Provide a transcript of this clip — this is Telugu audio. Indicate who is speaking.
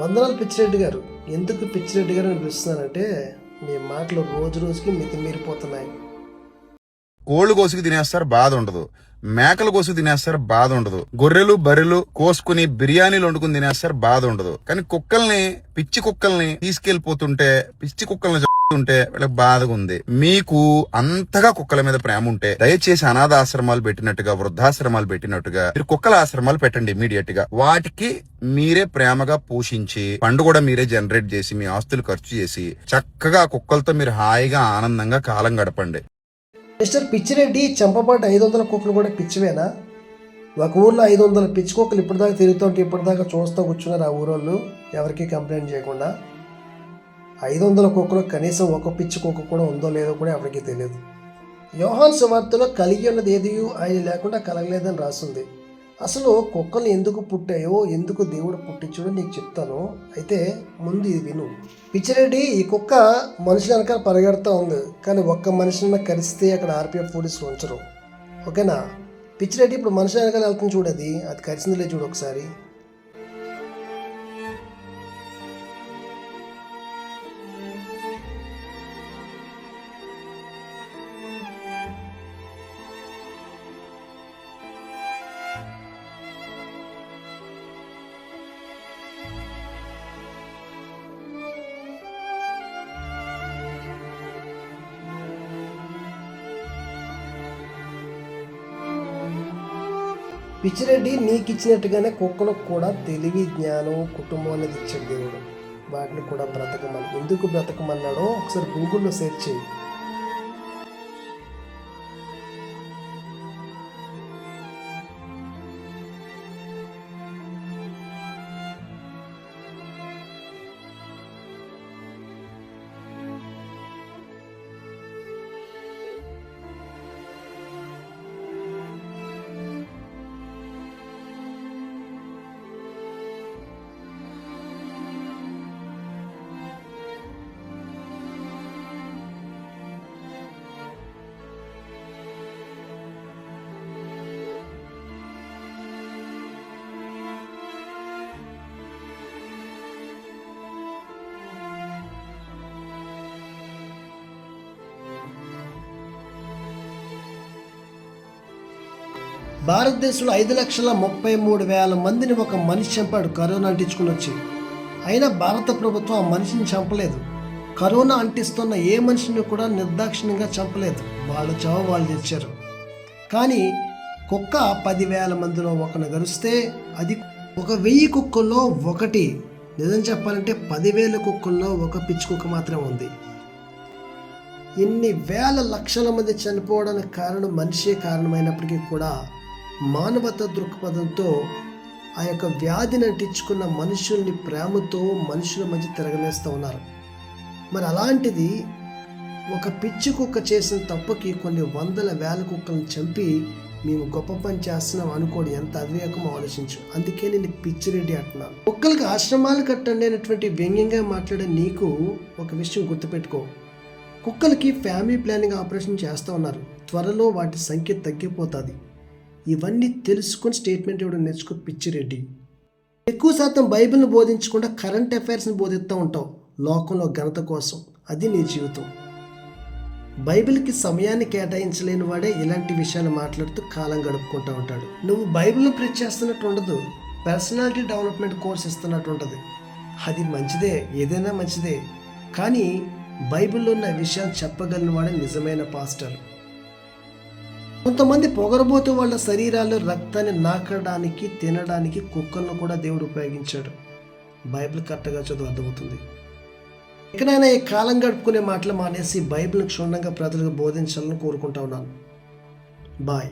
Speaker 1: వందనాలు పిచ్చిరెడ్డి గారు. ఎందుకు పిచ్చిరెడ్డి గారు అని పిలుస్తున్నానంటే మీ మాటలు రోజు రోజుకి మితిమీరిపోతున్నాయి
Speaker 2: కోళ్ళు కోసుకు తినేస్తారు బాధ ఉండదు. మేకలు కోసుకు తినేస్తారు బాధ ఉండదు. గొర్రెలు బర్రెలు కోసుకుని బిర్యానీలు వండుకుని తినేస్తారు బాధ ఉండదు. కానీ కుక్కల్ని పిచ్చి కుక్కల్ని తీసుకెళ్ళిపోతుంటే పిచ్చి కుక్కల్ని ఉంటే వీళ్ళకి బాధగా ఉంది మీకు అంతగా కుక్కల మీద ప్రేమ ఉంటే దయచేసి అనాథ ఆశ్రమాలు పెట్టినట్టుగా వృద్ధాశ్రమాలు పెట్టినట్టుగా మీరు కుక్కల ఆశ్రమాలు పెట్టండి ఇమీడియట్గా. వాటికి మీరే ప్రేమగా పోషించి ఫండ్ కూడా మీరే జనరేట్ చేసి మీ ఆస్తులు ఖర్చు చేసి చక్కగా కుక్కలతో మీరు హాయిగా ఆనందంగా కాలం గడపండి.
Speaker 1: మిస్టర్ పిచ్చిరెడ్డి చంపబాటు ఐదు వందల కుక్కలు కూడా పిచ్చివేనా? ఒక ఊర్లో ఐదు వందల పిచ్చి కుక్కలు ఇప్పటిదాకా తిరుగుతుంటే ఇప్పటిదాకా చూస్తూ కూర్చున్నారు ఆ ఊరోళ్ళు. ఎవరికి కంప్లైంట్ చేయకుండా. ఐదు వందల కుక్కలు కనీసం ఒక పిచ్చి కుక్క కూడా ఉందో లేదో కూడా ఎవరికీ తెలియదు. యోహాన్ సువార్తలో కలిగి ఉన్నది ఏది? ఆయన లేకుండా కలగలేదని రాసింది. అసలు కుక్కలు ఎందుకు పుట్టాయో ఎందుకు దేవుడు పుట్టించాడో నీకు చెప్తాను. అయితే ముందు ఇది విను. పిచ్చిరెడ్డి ఈ కుక్క మనుషుల వెనకాల పరిగెడుతూ ఉంది. కానీ ఒక్క మనిషిని కరిస్తే అక్కడ ఆర్పిఎఫ్ పోలీసులు ఉంచరు. ఓకేనా? పిచ్చిరెడ్డి ఇప్పుడు మనుషుల వెనకాల వెళ్తుంది చూడది అది. కరిచిందిలే చూడు ఒకసారి. పిచ్చిరెడ్డి నీకు ఇచ్చినట్టుగానే కుక్కలకు కూడా తెలివి జ్ఞానం కుటుంబం అనేది ఇచ్చాడు దేవుడు. వాటిని కూడా బ్రతకమని. ఎందుకు బ్రతకమన్నాడో ఒకసారి గూగుల్లో సెర్చ్ చేయి. భారతదేశంలో ఐదు లక్షల ముప్పై మూడు వేల మందిని ఒక మనిషి చంపాడు. కరోనా అంటించుకుని వచ్చి. అయినా భారత ప్రభుత్వం ఆ మనిషిని చంపలేదు. కరోనా అంటిస్తున్న ఏ మనిషిని కూడా నిర్దాక్షిణ్యంగా చంపలేదు. వాళ్ళ చావు వాళ్ళు తెచ్చారు. కానీ కుక్క పదివేల మందిలో ఒకను గరిస్తే అది ఒక వెయ్యి కుక్కల్లో ఒకటి. నిజం చెప్పాలంటే పదివేల కుక్కల్లో ఒక పిచ్చి కుక్క మాత్రమే ఉంది. ఇన్ని వేల లక్షల మంది చనిపోవడానికి కారణం మనిషే కారణమైనప్పటికీ కూడా మానవత దృక్పథంతో ఆ యొక్క వ్యాధిని అంటించుకున్న మనుషుల్ని ప్రేమతో మనుషుల మధ్య తిరగనేస్తూ ఉన్నారు. మరి అలాంటిది ఒక పిచ్చి కుక్క చేసిన తప్పుకి కొన్ని వందల వేల కుక్కలను చంపి మేము గొప్ప పని చేస్తున్నాం అనుకోడు ఎంత అవివేకం ఆలోచించు. అందుకే నేను పిచ్చిరెడ్డి అంటున్నాను కుక్కలకు ఆశ్రమాలు కట్టండి అనేటువంటి వ్యంగ్యంగా మాట్లాడే నీకు ఒక విషయం గుర్తుపెట్టుకో. కుక్కలకి ఫ్యామిలీ ప్లానింగ్ ఆపరేషన్ చేస్తూ ఉన్నారు. త్వరలో వాటి సంఖ్య తగ్గిపోతుంది. ఇవన్నీ తెలుసుకొని స్టేట్మెంట్ ఇవ్వడం నేర్చుకో పిచ్చిరెడ్డి ఎక్కువ శాతం బైబిల్ని బోధించకుండా కరెంట్ అఫైర్స్ని బోధిస్తూ ఉంటావు లోకంలో ఘనత కోసం. అది నీ జీవితం. బైబిల్కి సమయాన్ని కేటాయించలేని వాడే ఇలాంటి విషయాలు మాట్లాడుతూ కాలం గడుపుకుంటూ ఉంటాడు. నువ్వు బైబిల్ని ప్రీచ్ చేస్తున్నట్టు ఉండదు. పర్సనాలిటీ డెవలప్మెంట్ కోర్స్ ఇస్తున్నట్టు ఉంటుంది. అది మంచిదే ఏదైనా మంచిదే. కానీ బైబిల్లో ఉన్న విషయాలు చెప్పగలిగిన వాడే నిజమైన పాస్టర్. కొంతమంది పొగరబోతు వాళ్ళ శరీరాల్లో రక్తాన్ని నాకడానికి తినడానికి కుక్కలను కూడా దేవుడు ఉపయోగించాడు. బైబిల్ కరెక్ట్గా చదువు అర్థమవుతుంది. ఎక్కడైనా ఈ కాలం గడుపుకునే మాటలు మానేసి బైబిల్ క్షుణ్ణంగా ప్రజలకు బోధించాలని కోరుకుంటా ఉన్నాను. బాయ్.